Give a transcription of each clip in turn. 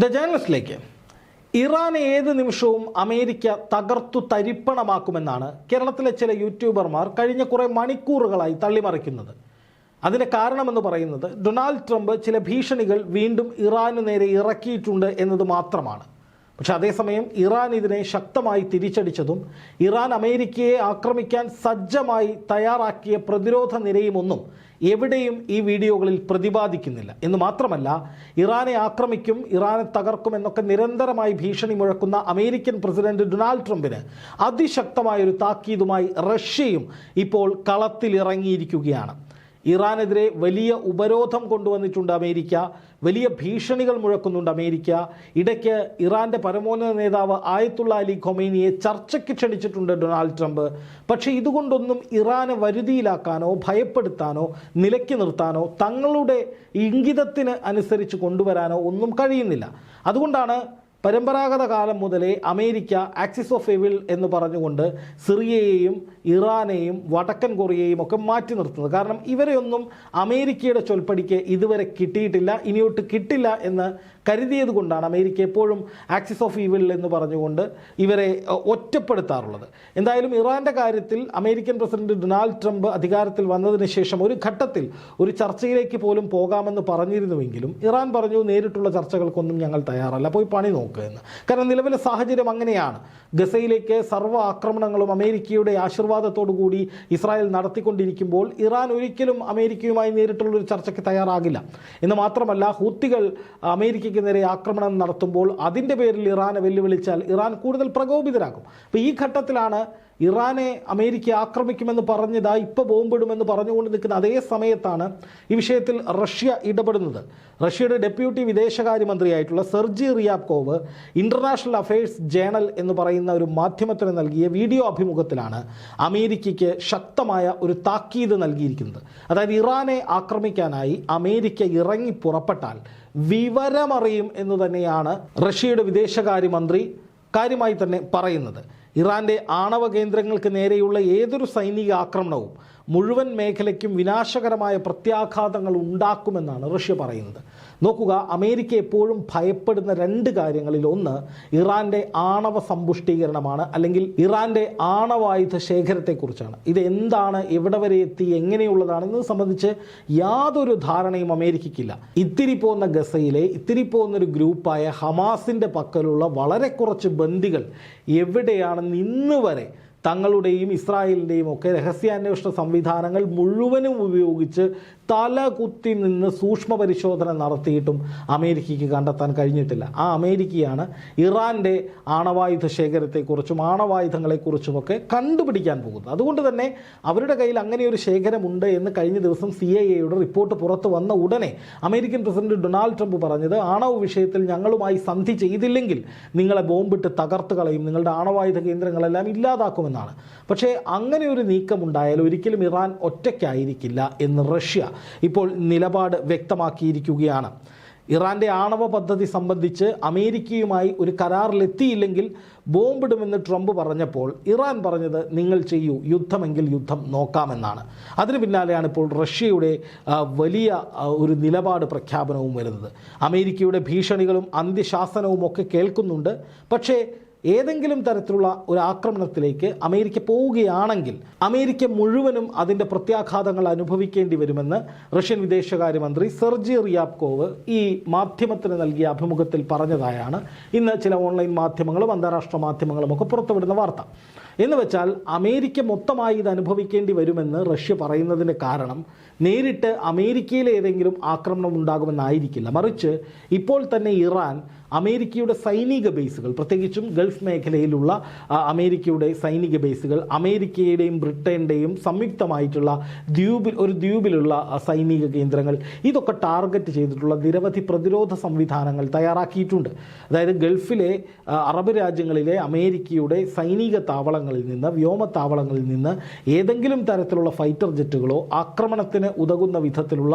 The ജേണലിസ്റ്റിലേക്ക്. Iran ഏത് നിമിഷവും America തകർത്തു തരിപ്പണമാക്കുമെന്നാണ് കേരളത്തിലെ ചില യൂട്യൂബർമാർ കഴിഞ്ഞ കുറേ മണിക്കൂറുകളായി തള്ളിമറിക്കുന്നത്. അതിന് കാരണമെന്ന് പറയുന്നത് ഡൊണാൾഡ് ട്രംപ് ചില ഭീഷണികൾ വീണ്ടും ഇറാന് നേരെ ഇറക്കിയിട്ടുണ്ട് എന്നത് മാത്രമാണ്. പക്ഷെ അതേസമയം ഇറാൻ ഇതിനെ ശക്തമായി തിരിച്ചടിച്ചതും ഇറാൻ അമേരിക്കയെ ആക്രമിക്കാൻ സജ്ജമായി തയ്യാറാക്കിയ പ്രതിരോധ നിരയുമൊന്നും എവിടെയും ഈ വീഡിയോകളിൽ പ്രതിപാദിക്കുന്നില്ല. എന്ന് മാത്രമല്ല ഇറാനെ ആക്രമിക്കും ഇറാനെ തകർക്കും എന്നൊക്കെ നിരന്തരമായി ഭീഷണി മുഴക്കുന്ന അമേരിക്കൻ പ്രസിഡന്റ് ഡൊണാൾഡ് ട്രംപിന് അതിശക്തമായൊരു താക്കീതുമായി റഷ്യയും ഇപ്പോൾ കളത്തിലിറങ്ങിയിരിക്കുകയാണ്. ഇറാനെതിരെ വലിയ ഉപരോധം കൊണ്ടുവന്നിട്ടുണ്ട് അമേരിക്ക. വലിയ ഭീഷണികൾ മുഴക്കുന്നുണ്ട് അമേരിക്ക. ഇടയ്ക്ക് ഇറാന്റെ പരമോന്നത നേതാവ് ആയത്തുള്ള അലി ഖൊമൈനിയെ ചർച്ചയ്ക്ക് ക്ഷണിച്ചിട്ടുണ്ട് ഡൊണാൾഡ് ട്രംപ്. പക്ഷേ ഇതുകൊണ്ടൊന്നും ഇറാനെ വരുതിയിലാക്കാനോ ഭയപ്പെടുത്താനോ നിലയ്ക്ക് നിർത്താനോ തങ്ങളുടെ ഇംഗിതത്തിന് അനുസരിച്ച് കൊണ്ടുവരാനോ ഒന്നും കഴിയുന്നില്ല. അതുകൊണ്ടാണ് പരമ്പരാഗത കാലം മുതലേ അമേരിക്ക ആക്സിസ് ഓഫ് എവിൽ എന്ന് പറഞ്ഞുകൊണ്ട് സിറിയയെയും ഇറാനെയും വടക്കൻ കൊറിയയും ഒക്കെ മാറ്റി നിർത്തുന്നത്. കാരണം ഇവരെയൊന്നും അമേരിക്കയുടെ ചൊൽപ്പടിക്ക് ഇതുവരെ കിട്ടിയിട്ടില്ല ഇനിയൊട്ട് കിട്ടില്ല എന്ന് കരുതിയത് കൊണ്ടാണ് അമേരിക്ക എപ്പോഴും ആക്സിസ് ഓഫ് ഈവിൾ എന്ന് പറഞ്ഞുകൊണ്ട് ഇവരെ ഒറ്റപ്പെടുത്താറുള്ളത്. എന്തായാലും ഇറാന്റെ കാര്യത്തിൽ അമേരിക്കൻ പ്രസിഡന്റ് ഡൊണാൾഡ് ട്രംപ് അധികാരത്തിൽ വന്നതിന് ശേഷം ഒരു ഘട്ടത്തിൽ ഒരു ചർച്ചയിലേക്ക് പോലും പോകാമെന്ന് പറഞ്ഞിരുന്നുവെങ്കിലും ഇറാൻ പറഞ്ഞു നേരിട്ടുള്ള ചർച്ചകൾക്കൊന്നും ഞങ്ങൾ തയ്യാറല്ല പോയി പണി നോക്കുക എന്ന്. കാരണം നിലവിലെ സാഹചര്യം അങ്ങനെയാണ്. ഗസയിലേക്ക് സർവ ആക്രമണങ്ങളും അമേരിക്കയുടെ ആശീർവാദത്തോടു കൂടി ഇസ്രായേൽ നടത്തിക്കൊണ്ടിരിക്കുമ്പോൾ ഇറാൻ ഒരിക്കലും അമേരിക്കയുമായി നേരിട്ടുള്ള ഒരു ചർച്ചയ്ക്ക് തയ്യാറാകില്ല. എന്ന് മാത്രമല്ല ഹൂത്തികൾ അമേരിക്കയ്ക്ക് നേരെ ആക്രമണം നടത്തുമ്പോൾ അതിന്റെ പേരിൽ ഇറാനെ വെല്ലുവിളിച്ചാൽ ഇറാൻ കൂടുതൽ പ്രകോപിതരാകും. അപ്പോൾ ഈ ഘട്ടത്തിലാണ് ഇറാനെ അമേരിക്ക ആക്രമിക്കുമെന്ന് പറഞ്ഞതാ ഇപ്പോൾ ബോംബിടുമെന്ന് പറഞ്ഞുകൊണ്ട് നിൽക്കുന്ന അതേ സമയത്താണ് ഈ വിഷയത്തിൽ റഷ്യ ഇടപെടുന്നത്. റഷ്യയുടെ deputy വിദേശകാര്യമന്ത്രിയായിട്ടുള്ള Sergei Ryabkov international affairs journal എന്ന് പറയുന്ന ഒരു മാധ്യമത്തിന് നൽകിയ വീഡിയോ അഭിമുഖത്തിലാണ് അമേരിക്കയ്ക്ക് ശക്തമായ ഒരു താക്കീത് നൽകിയിരിക്കുന്നത്. അതായത് ഇറാനെ ആക്രമിക്കാനായി അമേരിക്ക ഇറങ്ങി പുറപ്പെട്ടാൽ വിവരമറിയും എന്ന് തന്നെയാണ് റഷ്യയുടെ വിദേശകാര്യമന്ത്രി കാര്യമായി തന്നെ പറയുന്നത്. ഇറാന്റെ ആണവ കേന്ദ്രങ്ങൾക്ക് നേരെയുള്ള ഏതൊരു സൈനിക ആക്രമണവും മുഴുവൻ മേഖലയ്ക്കും വിനാശകരമായ പ്രത്യാഘാതങ്ങൾ ഉണ്ടാക്കുമെന്നാണ് റഷ്യ പറയുന്നത്. നോക്കുക അമേരിക്ക എപ്പോഴും ഭയപ്പെടുന്ന രണ്ട് കാര്യങ്ങളിൽ ഒന്ന് ഇറാന്റെ ആണവ സമ്പുഷ്ടീകരണമാണ് അല്ലെങ്കിൽ ഇറാന്റെ ആണവായുധ ശേഖരത്തെക്കുറിച്ചാണ്. ഇത് എന്താണ് എവിടെ വരെ എത്തി എങ്ങനെയുള്ളതാണെന്നത് സംബന്ധിച്ച് യാതൊരു ധാരണയും അമേരിക്കയ്ക്കില്ല. ഇത്തിരി പോകുന്ന ഗസയിലെ ഇത്തിരി പോകുന്നൊരു ഗ്രൂപ്പായ ഹമാസിന്റെ പക്കലുള്ള വളരെ കുറച്ച് ബന്ദികൾ എവിടെയാണെന്ന് ഇന്ന് വരെ തങ്ങളുടെയും ഇസ്രായേലിന്റെയും ഒക്കെ രഹസ്യാന്വേഷണ സംവിധാനങ്ങൾ മുഴുവനും ഉപയോഗിച്ച് തല കുത്തി നിന്ന് സൂക്ഷ്മ പരിശോധന നടത്തിയിട്ടും അമേരിക്കയ്ക്ക് കണ്ടെത്താൻ കഴിഞ്ഞിട്ടില്ല. ആ അമേരിക്കയാണ് ഇറാന്റെ ആണവായുധ ശേഖരത്തെക്കുറിച്ചും ആണവായുധങ്ങളെക്കുറിച്ചുമൊക്കെ കണ്ടുപിടിക്കാൻ പോകുന്നത്. അതുകൊണ്ട് തന്നെ അവരുടെ കയ്യിൽ അങ്ങനെ ഒരു ശേഖരമുണ്ട് എന്ന് കഴിഞ്ഞ ദിവസം സി ഐ എയുടെ റിപ്പോർട്ട് പുറത്തു വന്ന ഉടനെ അമേരിക്കൻ പ്രസിഡന്റ് ഡൊണാൾഡ് ട്രംപ് പറഞ്ഞത് ആണവ വിഷയത്തിൽ ഞങ്ങളുമായി സന്ധി ചെയ്തില്ലെങ്കിൽ നിങ്ങളെ ബോംബിട്ട് തകർത്ത് കളയും. നിങ്ങളുടെ ആണവായുധ കേന്ദ്രങ്ങളെല്ലാം ഇല്ലാതാക്കുമെന്നാണ് പക്ഷേ അങ്ങനെ ഒരു നീക്കമുണ്ടായാൽ ഒരിക്കലും ഇറാൻ ഒറ്റയ്ക്കായിരിക്കില്ല എന്ന് റഷ്യ ഇപ്പോൾ നിലപാട് വ്യക്തമാക്കിയിരിക്കുകയാണ്. ഇറാന്റെ ആണവ പദ്ധതി സംബന്ധിച്ച് അമേരിക്കയുമായി ഒരു കരാറിലെത്തിയില്ലെങ്കിൽ ബോംബിടുമെന്ന് ട്രംപ് പറഞ്ഞപ്പോൾ ഇറാൻ പറഞ്ഞത് നിങ്ങൾ ചെയ്യൂ യുദ്ധമെങ്കിൽ യുദ്ധം നോക്കാമെന്നാണ്. അതിന് പിന്നാലെയാണ് ഇപ്പോൾ റഷ്യയുടെ വലിയ ഒരു നിലപാട് പ്രഖ്യാപനവും വരുന്നത്. അമേരിക്കയുടെ ഭീഷണികളും അന്ത്യശാസനവും ഒക്കെ കേൾക്കുന്നുണ്ട്. പക്ഷേ ഏതെങ്കിലും തരത്തിലുള്ള ഒരു ആക്രമണത്തിലേക്ക് അമേരിക്ക പോവുകയാണെങ്കിൽ അമേരിക്ക മുഴുവനും അതിന്റെ പ്രത്യാഘാതങ്ങൾ അനുഭവിക്കേണ്ടി വരുമെന്ന് റഷ്യൻ വിദേശകാര്യമന്ത്രി സെർജി റിയാപ്കോവ് ഈ മാധ്യമത്തിന് നൽകിയ അഭിമുഖത്തിൽ പറഞ്ഞതായാണ്. ഇന്ന് ചില ഓൺലൈൻ മാധ്യമങ്ങളും അന്താരാഷ്ട്ര മാധ്യമങ്ങളും ഒക്കെ പുറത്തുവിടുന്ന വാർത്ത. എന്ന് വെച്ചാൽ അമേരിക്ക മൊത്തമായി ഇത് അനുഭവിക്കേണ്ടി വരുമെന്ന് റഷ്യ പറയുന്നതിന് കാരണം നേരിട്ട് അമേരിക്കയിൽ ഏതെങ്കിലും ആക്രമണം ഉണ്ടാകുമെന്നായിരിക്കില്ല. മറിച്ച് ഇപ്പോൾ തന്നെ ഇറാൻ അമേരിക്കയുടെ സൈനിക ബേസുകൾ പ്രത്യേകിച്ചും ഗൾഫ് മേഖലയിലുള്ള അമേരിക്കയുടെ സൈനിക ബേസുകൾ അമേരിക്കയുടെയും ബ്രിട്ടന്റെയും സംയുക്തമായിട്ടുള്ള ദ്വീപിൽ ഒരു ദ്വീപിലുള്ള സൈനിക കേന്ദ്രങ്ങൾ. ഇതൊക്കെ ടാർഗറ്റ് ചെയ്തിട്ടുള്ള നിരവധി പ്രതിരോധ സംവിധാനങ്ങൾ തയ്യാറാക്കിയിട്ടുണ്ട്. അതായത് ഗൾഫിലെ അറബ് രാജ്യങ്ങളിലെ അമേരിക്കയുടെ സൈനിക താവളങ്ങളിൽ നിന്ന് വ്യോമ താവളങ്ങളിൽ നിന്ന് ഏതെങ്കിലും തരത്തിലുള്ള ഫൈറ്റർ ജെറ്റുകളോ ആക്രമണത്തിന് ഉതകുന്ന വിധത്തിലുള്ള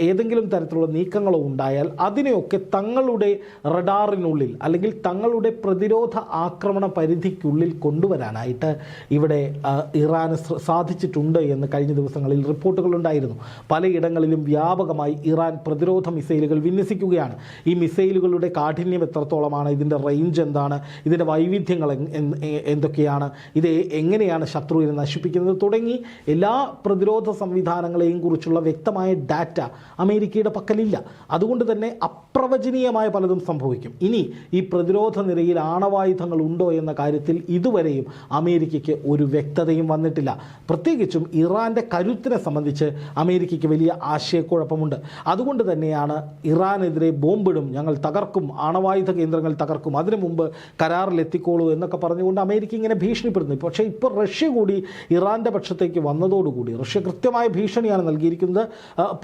ഏതെങ്കിലും തരത്തിലുള്ള നീക്കങ്ങളോ ഉണ്ടായാൽ അതിനെയൊക്കെ തങ്ങളുടെ റഡാറിനുള്ളിൽ അല്ലെങ്കിൽ തങ്ങളുടെ പ്രതിരോധ ആക്രമണ പരിധിക്കുള്ളിൽ കൊണ്ടുവരാനായിട്ട് ഇവിടെ ഇറാന് സാധിച്ചിട്ടുണ്ട് എന്ന് കഴിഞ്ഞ ദിവസങ്ങളിൽ റിപ്പോർട്ടുകളുണ്ടായിരുന്നു പലയിടങ്ങളിലും വ്യാപകമായി ഇറാൻ പ്രതിരോധ മിസൈലുകൾ വിന്യസിക്കുകയാണ്. ഈ മിസൈലുകളുടെ കാഠിന്യം എത്രത്തോളമാണ്? ഇതിന്റെ റേഞ്ച് എന്താണ്? ഇതിന്റെ വൈവിധ്യങ്ങൾ എന്തൊക്കെയാണ്? ഇത് എങ്ങനെയാണ് ശത്രുവിനെ നശിപ്പിക്കുന്നത് തുടങ്ങി എല്ലാ പ്രതിരോധ സംവിധാനങ്ങളെയും കുറിച്ചുള്ള വ്യക്തമായ ഡാറ്റ അമേരിക്കയുടെ പക്കലില്ല. അതുകൊണ്ട് തന്നെ അപ്രവചനീയമായ പലതും സംഭവിക്കും. ഇനി ഈ പ്രതിരോധ നിരയിൽ ആണവായുധങ്ങൾ ഉണ്ടോ എന്ന കാര്യത്തിൽ ഇതുവരെയും അമേരിക്കയ്ക്ക് ഒരു വ്യക്തതയും വന്നിട്ടില്ല. പ്രത്യേകിച്ചും ഇറാന്റെ കരുത്തിനെ സംബന്ധിച്ച് അമേരിക്കയ്ക്ക് വലിയ ആശയക്കുഴപ്പമുണ്ട്. അതുകൊണ്ട് തന്നെയാണ് ഇറാനെതിരെ ബോംബിടും ഞങ്ങൾ തകർക്കും ആണവായുധ കേന്ദ്രങ്ങൾ തകർക്കും അതിനു മുമ്പ് കരാറിലെത്തിക്കോളൂ എന്നൊക്കെ പറഞ്ഞുകൊണ്ട് അമേരിക്ക ഇങ്ങനെ ഭീഷണിപ്പെടുന്നു പക്ഷേ ഇപ്പോൾ റഷ്യ കൂടി ഇറാന്റെ പക്ഷത്തേക്ക് വന്നതോടുകൂടി റഷ്യ കൃത്യമായ ഭീഷണിയാണ് നൽകിയിരിക്കുന്നത്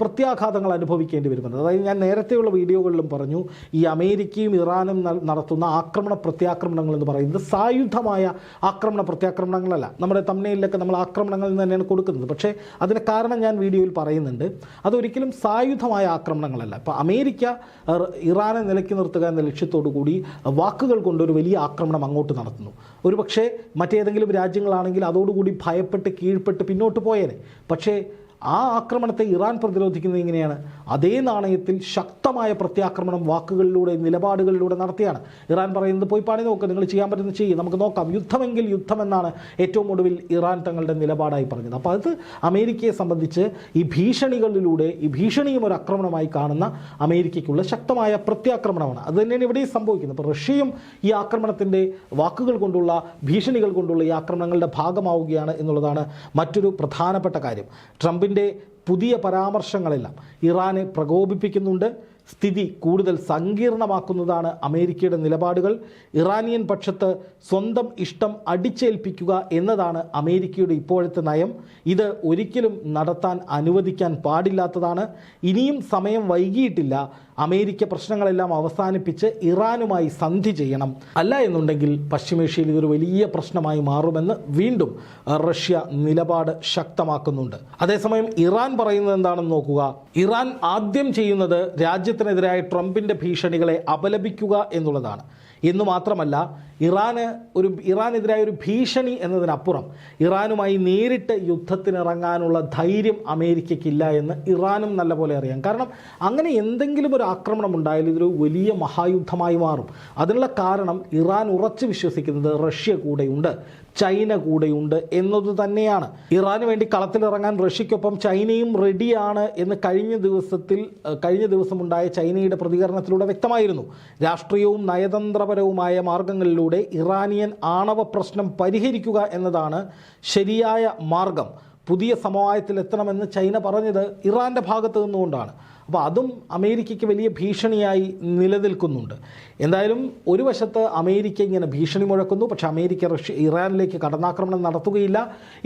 പ്രത്യാഘാതങ്ങൾ അനുഭവിക്കേണ്ടി വരുമെന്ന് അതായത് ഞാൻ നേരത്തെയുള്ള വീഡിയോകളിലും പറഞ്ഞു ഈ അമേരിക്കയും ഇറാനും നടത്തുന്ന ആക്രമണ പ്രത്യാക്രമണങ്ങൾ എന്ന് പറയുന്നത് സായുധമായ ആക്രമണ പ്രത്യാക്രമണങ്ങളല്ല. നമ്മുടെ തമ്മിലൊക്കെ നമ്മൾ ആക്രമണങ്ങൾ തന്നെയാണ് കൊടുക്കുന്നത്. പക്ഷേ അതിന് കാരണം ഞാൻ വീഡിയോയിൽ പറയുന്നുണ്ട്. അതൊരിക്കലും സായുധമായ ആക്രമണങ്ങളല്ല. ഇപ്പോൾ അമേരിക്ക ഇറാനെ നിലയ്ക്ക് നിർത്തുക എന്ന ലക്ഷ്യത്തോടു കൂടി വാക്കുകൾ കൊണ്ട് ഒരു വലിയ ആക്രമണം അങ്ങോട്ട് നടത്തുന്നു. ഒരു പക്ഷേ മറ്റേതെങ്കിലും രാജ്യങ്ങളാണെങ്കിൽ അതോടുകൂടി ഭയപ്പെട്ട് കീഴ്പ്പെട്ട് പിന്നോട്ട് പോയേനെ. പക്ഷേ ആ ആക്രമണത്തെ ഇറാൻ പ്രതിരോധിക്കുന്നത് എങ്ങനെയാണ് അതേ നാണയത്തിൽ ശക്തമായ പ്രത്യാക്രമണം വാക്കുകളിലൂടെ നിലപാടുകളിലൂടെ നടത്തിയാണ്. ഇറാൻ പറയുന്നത് പോയി പാടി നോക്കുക നിങ്ങൾ ചെയ്യാൻ പറ്റുന്ന ചെയ്യും നമുക്ക് നോക്കാം. യുദ്ധമെങ്കിൽ യുദ്ധമെന്നാണ് ഏറ്റവും ഒടുവിൽ ഇറാൻ തങ്ങളുടെ നിലപാടായി പറഞ്ഞത്. അപ്പോൾ അത് അമേരിക്കയെ സംബന്ധിച്ച് ഈ ഭീഷണികളിലൂടെ ഈ ഭീഷണിയും ഒരു ആക്രമണമായി കാണുന്ന അമേരിക്കയ്ക്കുള്ള ശക്തമായ പ്രത്യാക്രമണമാണ്. അത് തന്നെയാണ് ഇവിടെയും സംഭവിക്കുന്നത്. അപ്പോൾ റഷ്യയും ഈ ആക്രമണത്തിന്റെ വാക്കുകൾ കൊണ്ടുള്ള ഭീഷണികൾ കൊണ്ടുള്ള ഈ ആക്രമണങ്ങളുടെ ഭാഗമാവുകയാണ് എന്നുള്ളതാണ് മറ്റൊരു പ്രധാനപ്പെട്ട കാര്യം. ട്രംപിന്റെ പുതിയ പരാമർശങ്ങളെല്ലാം ഇറാനെ പ്രകോപിപ്പിക്കുന്നുണ്ട്. സ്ഥിതി കൂടുതൽ സങ്കീർണമാക്കുന്നതാണ് അമേരിക്കയുടെ നിലപാടുകൾ. ഇറാനിയൻ പക്ഷത്ത് സ്വന്തം ഇഷ്ടം അടിച്ചേൽപ്പിക്കുക എന്നതാണ് അമേരിക്കയുടെ ഇപ്പോഴത്തെ നയം. ഇത് ഒരിക്കലും നടത്താൻ അനുവദിക്കാൻ പാടില്ലാത്തതാണ്. ഇനിയും സമയം വൈകിയിട്ടില്ല. അമേരിക്ക പ്രശ്നങ്ങളെല്ലാം അവസാനിപ്പിച്ച് ഇറാനുമായി സന്ധി ചെയ്യണം. അല്ല എന്നുണ്ടെങ്കിൽ പശ്ചിമേഷ്യയിൽ ഇതൊരു വലിയ പ്രശ്നമായി മാറുമെന്ന് വീണ്ടും റഷ്യ നിലപാട് ശക്തമാക്കുന്നുണ്ട്. അതേസമയം ഇറാൻ പറയുന്നത് എന്താണെന്ന് നോക്കുക. ഇറാൻ ആദ്യം ചെയ്യുന്നത് രാജ്യത്തിനെതിരായ ട്രംപിന്റെ ഭീഷണികളെ അപലപിക്കുക എന്നുള്ളതാണ്. എന്ന് മാത്രമല്ല ഇറാന് ഒരു ഇറാനെതിരായ ഒരു ഭീഷണി എന്നതിനപ്പുറം ഇറാനുമായി നേരിട്ട് യുദ്ധത്തിനിറങ്ങാനുള്ള ധൈര്യം അമേരിക്കയ്ക്കില്ല എന്ന് ഇറാനും നല്ലപോലെ അറിയാം. കാരണം അങ്ങനെ എന്തെങ്കിലും ഒരു ആക്രമണം ഉണ്ടായാൽ ഇതൊരു വലിയ മഹായുദ്ധമായി മാറും. അതിനുള്ള കാരണം ഇറാൻ ഉറച്ചു വിശ്വസിക്കുന്നത് റഷ്യ കൂടെയുണ്ട്. ചൈന കൂടെയുണ്ട് എന്നത് തന്നെയാണ്. ഇറാന് വേണ്ടി കളത്തിലിറങ്ങാൻ റഷ്യക്കൊപ്പം ചൈനയും റെഡിയാണ് എന്ന് കഴിഞ്ഞ ദിവസത്തിൽ കഴിഞ്ഞ ദിവസമുണ്ടായ ചൈനയുടെ പ്രതികരണത്തിലൂടെ വ്യക്തമായിരുന്നു. രാഷ്ട്രീയവും നയതന്ത്രപരവുമായ മാർഗങ്ങളിലൂടെ ഇറാനിയൻ ആണവ പ്രശ്നം പരിഹരിക്കുക എന്നതാണ് ശരിയായ മാർഗം. പുതിയ സമവായത്തിലെത്തണമെന്ന് ചൈന പറഞ്ഞത് ഇറാന്റെ ഭാഗത്ത് നിന്നുകൊണ്ടാണ്. അപ്പോൾ അതും അമേരിക്കയ്ക്ക് വലിയ ഭീഷണിയായി നിലനിൽക്കുന്നുണ്ട്. എന്തായാലും ഒരു വശത്ത് അമേരിക്ക ഇങ്ങനെ ഭീഷണി മുഴക്കുന്നു പക്ഷേ അമേരിക്ക റഷ്യ ഇറാനിലേക്ക് കടന്നാക്രമണം നടത്തുകയില്ല.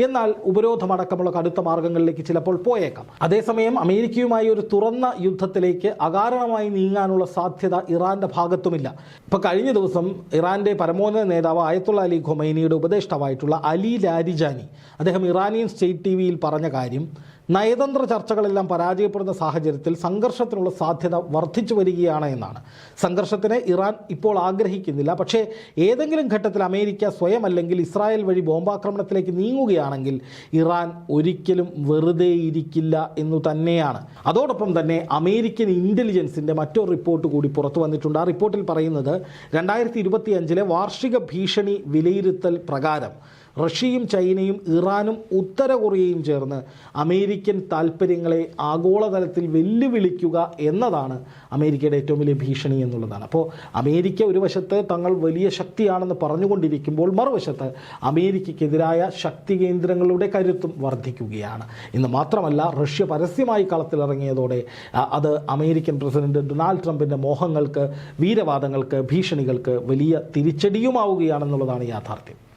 എന്നാൽ ഉപരോധമടക്കമുള്ള കടുത്ത മാർഗങ്ങളിലേക്ക് ചിലപ്പോൾ പോയേക്കാം. അതേസമയം അമേരിക്കയുമായി ഒരു തുറന്ന യുദ്ധത്തിലേക്ക് അകാരണമായി നീങ്ങാനുള്ള സാധ്യത ഇറാന്റെ ഭാഗത്തുമില്ല. ഇപ്പോൾ കഴിഞ്ഞ ദിവസം ഇറാന്റെ പരമോന്നത നേതാവ് ആയത്തുള്ള അലി ഖൊമൈനിയുടെ ഉപദേഷ്ടാവായിട്ടുള്ള അലി ലാരിജാനി അദ്ദേഹം ഇറാനിയൻ സ്റ്റേറ്റ് ടി വിയിൽ പറഞ്ഞ കാര്യം നയതന്ത്ര ചർച്ചകളെല്ലാം പരാജയപ്പെടുന്ന സാഹചര്യത്തിൽ സംഘർഷത്തിനുള്ള സാധ്യത വർദ്ധിച്ചു വരികയാണ് എന്നാണ്. സംഘർഷത്തിന് ഇറാൻ ഇപ്പോൾ ആഗ്രഹിക്കുന്നില്ല. പക്ഷേ ഏതെങ്കിലും ഘട്ടത്തിൽ അമേരിക്ക സ്വയം അല്ലെങ്കിൽ ഇസ്രായേൽ വഴി ബോംബാക്രമണത്തിലേക്ക് നീങ്ങുകയാണെങ്കിൽ ഇറാൻ ഒരിക്കലും വെറുതെ ഇരിക്കില്ല എന്നു തന്നെയാണ്. അതോടൊപ്പം തന്നെ അമേരിക്കൻ ഇന്റലിജൻസിന്റെ മറ്റൊരു റിപ്പോർട്ട് കൂടി പുറത്തു വന്നിട്ടുണ്ട്. ആ റിപ്പോർട്ടിൽ പറയുന്നത് രണ്ടായിരത്തി വാർഷിക ഭീഷണി വിലയിരുത്തൽ പ്രകാരം റഷ്യയും ചൈനയും ഇറാനും ഉത്തര കൊറിയയും ചേർന്ന് അമേരിക്കൻ താൽപ്പര്യങ്ങളെ ആഗോളതലത്തിൽ വെല്ലുവിളിക്കുക എന്നതാണ് അമേരിക്കയുടെ ഏറ്റവും വലിയ ഭീഷണി എന്നുള്ളതാണ്. അപ്പോൾ അമേരിക്ക ഒരു വശത്ത് തങ്ങൾ വലിയ ശക്തിയാണെന്ന് പറഞ്ഞുകൊണ്ടിരിക്കുമ്പോൾ മറുവശത്ത് അമേരിക്കയ്ക്കെതിരായ ശക്തി കേന്ദ്രങ്ങളുടെ കരുത്തും വർദ്ധിക്കുകയാണ്. ഇന്ന് മാത്രമല്ല റഷ്യ പരസ്യമായി കളത്തിലിറങ്ങിയതോടെ അത് അമേരിക്കൻ പ്രസിഡന്റ് ഡൊണാൾഡ് ട്രംപിന്റെ മോഹങ്ങൾക്ക് വീരവാദങ്ങൾക്ക് ഭീഷണികൾക്ക് വലിയ തിരിച്ചടിയുമാവുകയാണെന്നുള്ളതാണ് യാഥാർത്ഥ്യം.